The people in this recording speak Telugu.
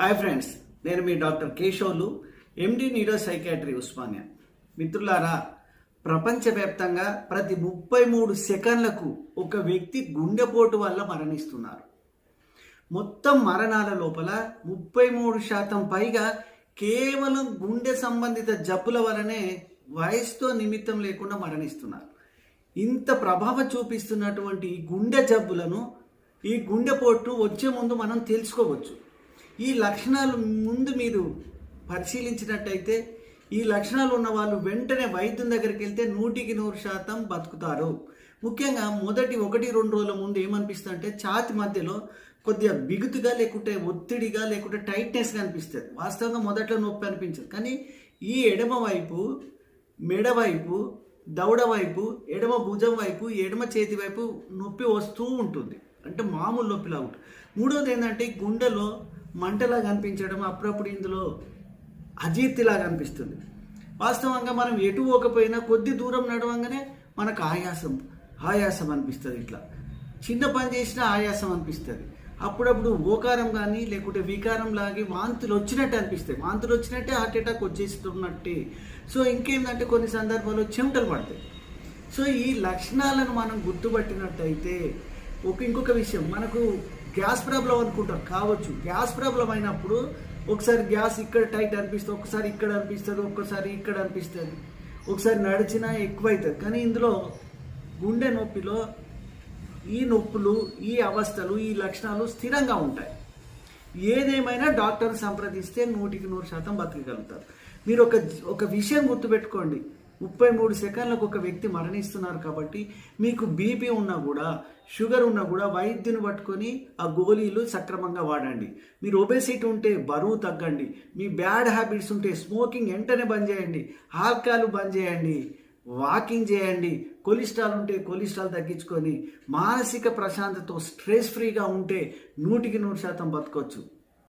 హాయ్ ఫ్రెండ్స్ నేను మీ డాక్టర్ కేశవులు ఎండి నీడో సైకాట్రీ ఉస్మానియా. మిత్రులారా ప్రపంచవ్యాప్తంగా ప్రతి ముప్పై మూడు సెకండ్లకు ఒక వ్యక్తి గుండెపోటు వల్ల మరణిస్తున్నారు. మొత్తం మరణాల లోపల ముప్పై మూడు శాతం పైగా కేవలం గుండె సంబంధిత జబ్బుల వలనే వయసుతో నిమిత్తం లేకుండా మరణిస్తున్నారు. ఇంత ప్రభావం చూపిస్తున్నటువంటి ఈ గుండె జబ్బులను ఈ గుండెపోటు వచ్చే ముందు మనం తెలుసుకోవచ్చు. ఈ లక్షణాలు ముందు మీరు పరిశీలించినట్టయితే ఈ లక్షణాలు ఉన్న వాళ్ళు వెంటనే వైద్యం దగ్గరికి వెళ్తే నూటికి నూరు శాతం బతుకుతారు. ముఖ్యంగా మొదటి ఒకటి రెండు రోజుల ముందు ఏమనిపిస్తుంది అంటే ఛాతి మధ్యలో కొద్దిగా బిగుతుగా లేకుంటే ఒత్తిడిగా లేకుంటే టైట్నెస్గా అనిపిస్తుంది వాస్తవంగా మొదట్లో నొప్పి అనిపించదు. కానీ ఈ ఎడమ వైపు మెడ వైపు దవడ వైపు ఎడమ భుజం వైపు ఎడమ చేతి వైపు నొప్పి వస్తూ ఉంటుంది. అంటే మామూలు నొప్పిలా ఉంటుంది. మూడోది ఏంటంటే గుండెలో మంటలాగా అనిపించడం అప్పుడప్పుడు ఇందులో అజీర్తిలాగా అనిపిస్తుంది. వాస్తవంగా మనం ఎటు పోకపోయినా కొద్ది దూరం నడవంగానే మనకు ఆయాసం ఆయాసం అనిపిస్తుంది ఇట్లా. చిన్న పని చేసినా ఆయాసం అనిపిస్తుంది. అప్పుడప్పుడు ఓకారం కానీ లేకుంటే వికారం లాగి వాంతులు వచ్చినట్టు అనిపిస్తాయి. వాంతులు వచ్చినట్టే హార్ట్ అటాక్ వచ్చేస్తున్నట్టే. సో ఇంకేంటంటే కొన్ని సందర్భాల్లో చెమటలు పడతాయి. సో ఈ లక్షణాలను మనం గుర్తుపట్టినట్టయితే ఒక ఇంకొక విషయం. మనకు గ్యాస్ ప్రాబ్లం అనుకుంటారు కావచ్చు. గ్యాస్ ప్రాబ్లం అయినప్పుడు ఒకసారి గ్యాస్ ఇక్కడ టైట్ అనిపిస్తుంది ఒకసారి ఇక్కడ అనిపిస్తుంది ఒక్కసారి ఇక్కడ అనిపిస్తుంది. ఒకసారి నడిచినా ఎక్కువ అవుతుంది కానీ ఇందులో గుండె నొప్పిలో ఈ నొప్పులు ఈ అవస్థలు ఈ లక్షణాలు స్థిరంగా ఉంటాయి. ఏదేమైనా డాక్టర్ సంప్రదిస్తే నూటికి నూరు శాతం బతకగలుగుతారు. మీరు ఒక ఒక విషయం గుర్తుపెట్టుకోండి. ముప్పై మూడు సెకండ్లకు ఒక వ్యక్తి మరణిస్తున్నారు కాబట్టి మీకు బీపీ ఉన్నా కూడా షుగర్ ఉన్నా కూడా వైద్యుని పట్టుకొని ఆ గోళీలు సక్రమంగా వాడండి. మీరు ఒబేసిటీ ఉంటే బరువు తగ్గండి. మీ బ్యాడ్ హ్యాబిట్స్ ఉంటే స్మోకింగ్ వెంటనే బంద్ చేయండి. ఆల్కహాల్ బంద్ చేయండి. వాకింగ్ చేయండి. కొలెస్ట్రాల్ ఉంటే కొలెస్ట్రాల్ తగ్గించుకొని మానసిక ప్రశాంతతో స్ట్రెస్ ఫ్రీగా ఉంటే నూటికి నూరు శాతం బతకొచ్చు.